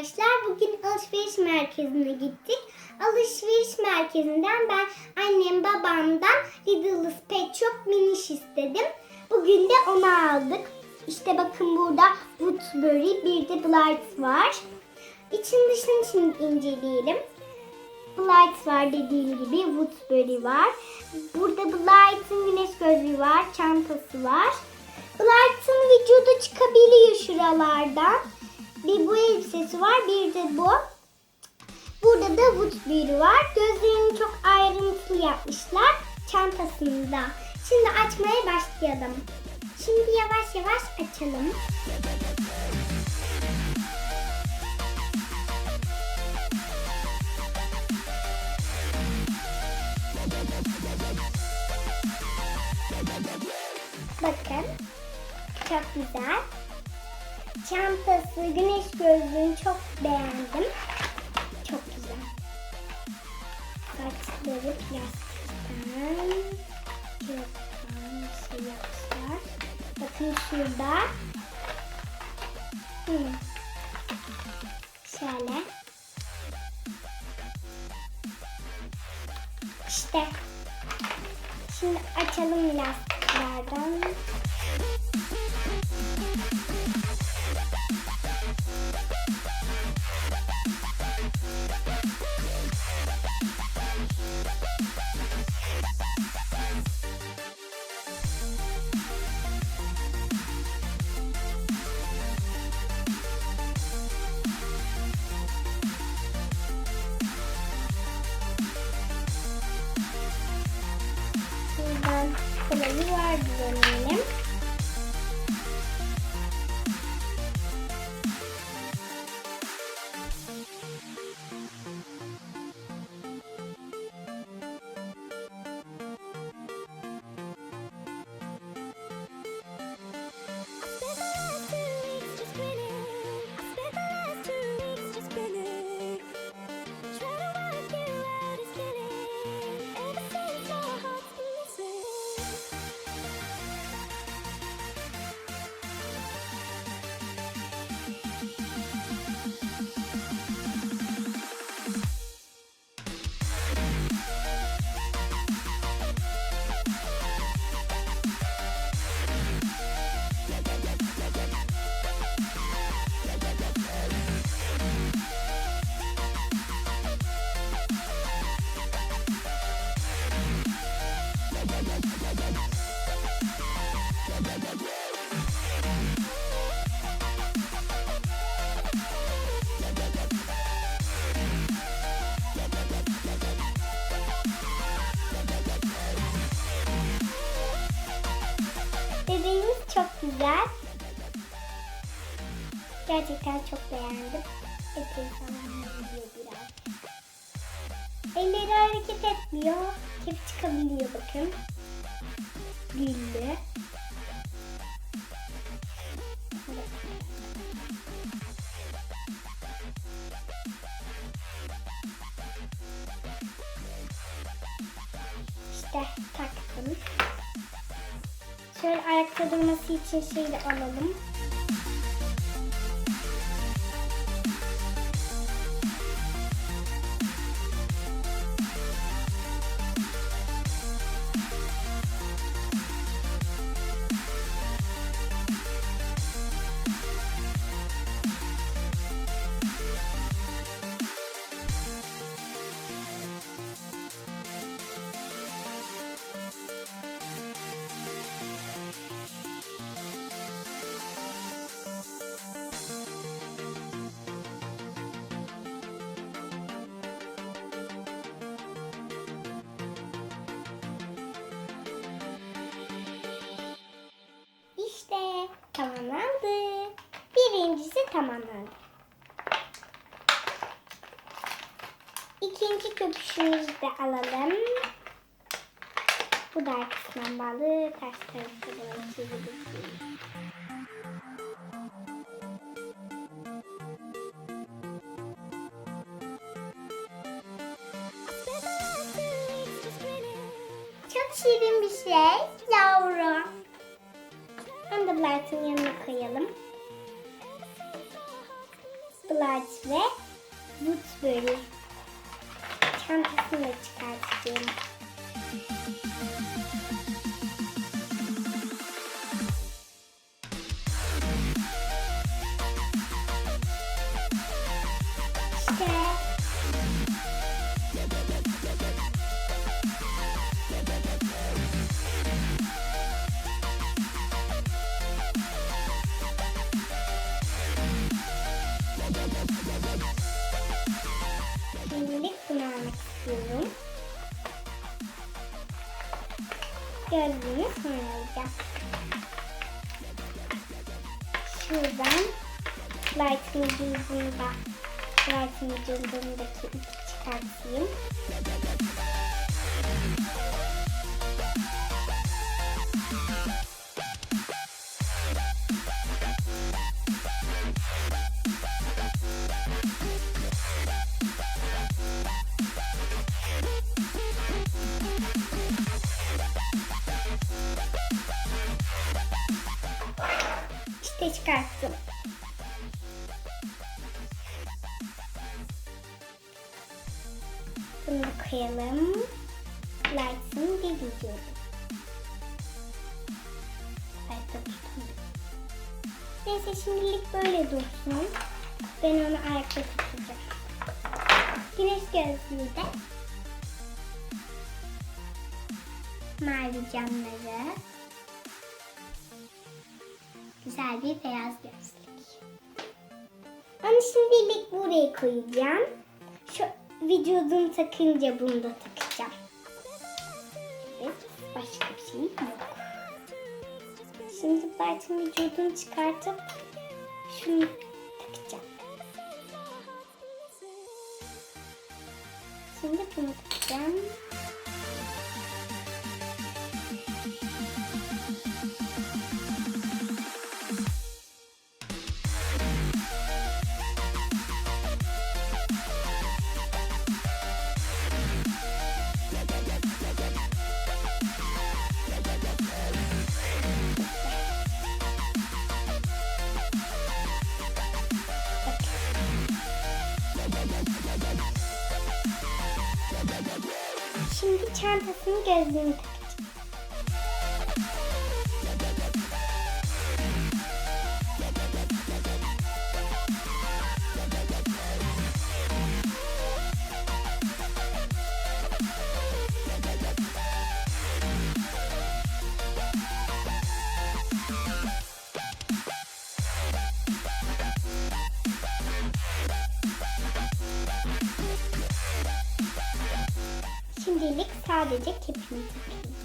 arkadaşlar. Bugün alışveriş merkezine gittik. Alışveriş merkezinden ben annem babamdan Lidl's Pet Shop Miniş istedim. Bugün de onu aldık. İşte bakın burada Woodbury bir de Blight var. İçin dışını şimdi inceleyelim. Blight var dediğim gibi Woodbury var. Burada Blight'ın güneş gözlüğü var, çantası var. Blight'ın vücudu çıkabiliyor şuralardan. Bir bu elbisesi var, bir de bu. Burada da Woodbury var. Gözlerini çok ayrıntılı yapmışlar. Çantasında. Şimdi açmaya başlayalım. Şimdi yavaş yavaş açalım. Bakın. Çok güzel. Çantası, güneş gözlüğünü çok beğendim. Çok güzel. Saçları plastikten. Kağıttan bir şey yapmışlar. Bakın şurada. Hmm. Şöyle. İşte. Şimdi açalım lastiklerden. Kolayı var Gerçekten çok beğendim. Eteği falan gidiyor biraz. Elleri hareket etmiyor. Kep çıkabiliyor bakın. Güllü. İşte taktım. Şöyle ayakta durması için şey de alalım. Tamamlandı. İkinci köpüşümüzü de alalım. Bu da arkasından bağlı. Ters tarafı böyle çevirdik. Çok şirin bir şey. Yavru. Blight'ın yanına koyalım. Light ve Woodbury çantasını da çıkartacağım. Şimdilik bunu istiyorum. Gözlüğümü sonra. Şuradan Light'ın cildini da Light'ın cildindeki ipi çıkartayım. İşte çıkarttım. Bunu da koyalım. Lights'ın bir videoyu. Light'ta tutamıyorum. Neyse şimdilik böyle dursun. Ben onu ayakta tutacağım. Güneş gözlüğü de mavi camları güzel bir beyaz gözlük. Onu şimdilik buraya koyacağım. Şu vücudum takınca bunu da takacağım. Evet, başka bir şey yok. Şimdi Bart'ın vücudunu çıkartıp şunu takacağım. Şimdi bunu takacağım. Şimdi çantasını gözlüğünü. Şimdilik sadece kepini takayım.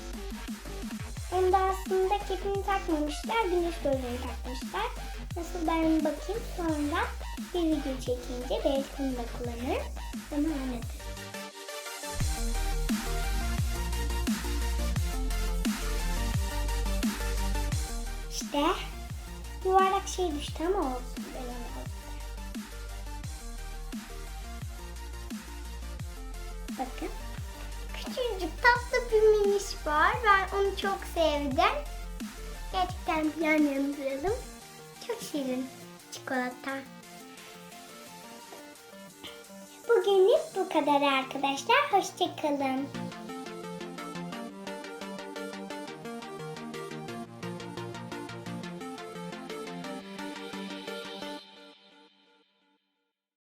Onda aslında kepini takmamışlar, güneş gözlüğünü takmışlar. Nasıl ben bakayım sonra bir video çekince belki onu da kullanırım. Ama anlatırım. İşte yuvarlak şey düştü ama olsun. Alırım. Bakın. Küçücük tatlı bir miniş var. Ben onu çok sevdim. Gerçekten yan yana. Çok şirin çikolata. Bugünlük bu kadar arkadaşlar. Hoşçakalın.